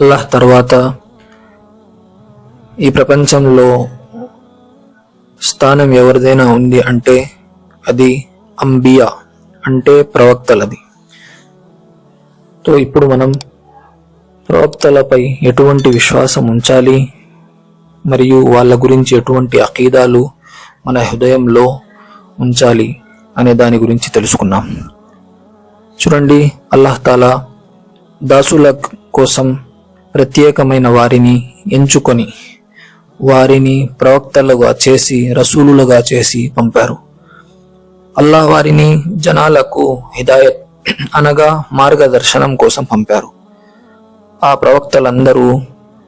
అల్లాహ్ తర్వాత ఈ ప్రపంచంలో స్థానం ఎవరిదైనా ఉంది అంటే అది అంబియా అంటే ప్రవక్తలది. తో ఇప్పుడు మనం ప్రవక్తలపై ఎటువంటి విశ్వాసం ఉంచాలి? మరియు వాళ్ళ గురించి ఎటువంటి అకీదాలు మన హృదయంలో ఉంచాలి అనే దాని గురించి తెలుసుకున్నాం చూడండి అల్లాహ్ తాలా దాసుల కోసం ప్రత్యేకమైన వారిని ఎంచుకొని వారిని ప్రవక్తలుగా చేసి రసూలులుగా చేసి పంపారు. అల్లా వారిని జనాలకు హిదాయత్ అనగా మార్గదర్శనం కోసం పంపారు. ఆ ప్రవక్తలందరూ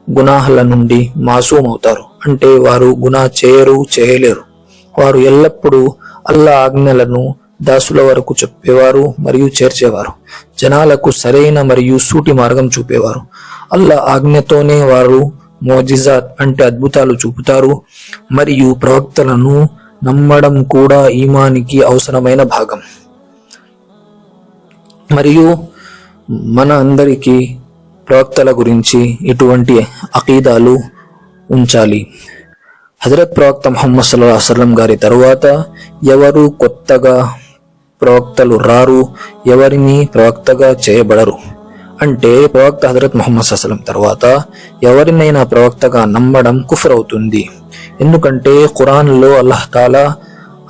గునాహల నుండి మాసూమవుతారు. అంటే వారు గునా చేయరు చేయలేరు. వారు ఎల్లప్పుడూ అల్లా ఆజ్ఞలను దాసుల వరకు చెప్పేవారు మరియు చేర్చేవారు. జనాలకు సరైన మరియు సూటి మార్గం చూపేవారు. అల్లా ఆజ్ఞతోనే వారు మోజిజాత్ అంటే అద్భుతాలు చూపుతారు మరియు ప్రవక్తలను నమ్మడం కూడా ఈమానికి అవసరమైన భాగం. మరియు మన అందరికీ ప్రవక్తల గురించి ఇటువంటి అకీదాలు ఉంచాలి. హజరత్ ప్రవక్త ముహమ్మద్ సల్లాహ్ వసల్లం గారి తరువాత ఎవరు కొత్తగా ప్రవక్తలు రారు ఎవరిని ప్రవక్తగా చేయబడరు. అంటే ప్రవక్త హజరత్ ముహమ్మద్ అసలం తర్వాత ఎవరినైనా ప్రవక్తగా నమ్మడం కుఫర్ అవుతుంది ఎందుకంటే ఖురాన్లో అల్లాహ్ తాలా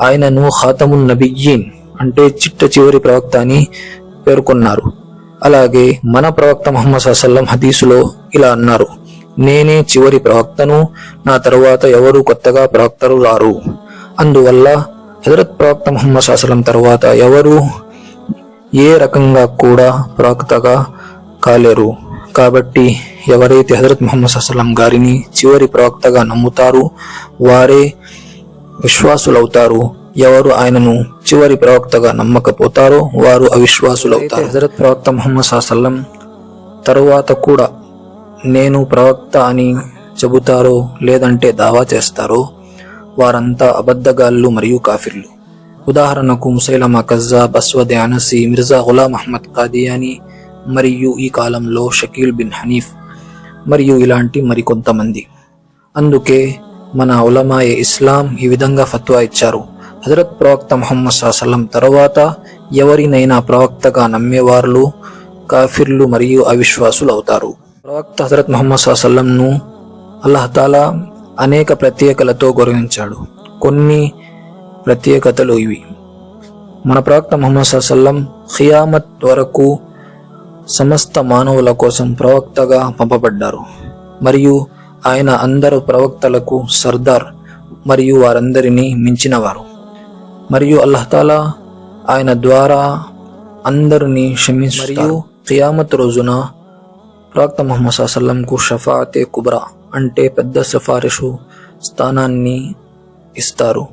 ఆయనను ఖాతమున్ నబియ్యీన్ అంటే చిట్ట చివరి ప్రవక్త అని పేర్కొన్నారు. అలాగే మన ప్రవక్త ముహమ్మద్ అసలం హదీసులో ఇలా అన్నారు నేనే చివరి ప్రవక్తను నా తర్వాత ఎవరు కొత్తగా ప్రవక్తలు రారు. అందువల్ల హజరత్ ప్రవక్త ముహమ్మద్ శాసలం తర్వాత ఎవరు ఏ రకంగా కూడా ప్రవక్తగా కాలేరు? కాబట్టి ఎవరైతే హజరత్ ముహమ్మద్ సల్లం గారిని చివరి ప్రవక్తగా నమ్ముతారు వారే విశ్వాసులవుతారు. ఎవరు ఆయనను చివరి ప్రవక్తగా నమ్మకపోతారో వారు అవిశ్వాసులవుతారు. హజరత్ ప్రవక్త ముహమ్మద్ సల్లం తరువాత కూడా నేను ప్రవక్త అని చెబుతారో లేదంటే దావా చేస్తారో వారంతా అబద్ధగాళ్ళు మరియు కాఫిర్లు. ఉదాహరణకు ముసైలమా కజ్జాబ్ అస్వద్ అనసి మిర్జా గులాం అహ్మద్ కాదియాని మరియు ఈ కాలంలో షకీల్ బిన్ హనీఫ్ మరియు ఇలాంటి మరికొంతమంది. అందుకే మన ఉలమాయ ఇస్లాం ఈ విధంగా ఫత్వా ఇచ్చారు. హజరత్ ప్రవక్త ముహమ్మద్ సాసలం తర్వాత ఎవరినైనా ప్రవక్తగా నమ్మేవార్లు కాఫిర్లు మరియు అవిశ్వాసులు అవుతారు. ప్రవక్త హజరత్ ముహమ్మద్ సాసలంను అల్లాహతాలా అనేక ప్రత్యేకలతో గౌరవించాడు. కొన్ని ప్రత్యేకతలు ఇవి. మన ప్రవక్త మొహమ్మద్ సల్లం ఖియామత్ వరకు సమస్త మానవుల కోసం ప్రవక్తగా పంపబడ్డారు. మరియు ఆయన అందరు ప్రవక్తలకు సర్దార్ మరియు వారందరినీ మించినవారు. మరియు అల్లహతాలా ఆయన ద్వారా అందరినీ క్షమించు మరియు ఖియామత్ రోజున ప్రవక్త మొహమ్మద్ సల్లంకు షఫాతే కుబ్రా అంటే పెద్ద సిఫారసు స్థానాన్ని ఇస్తారు.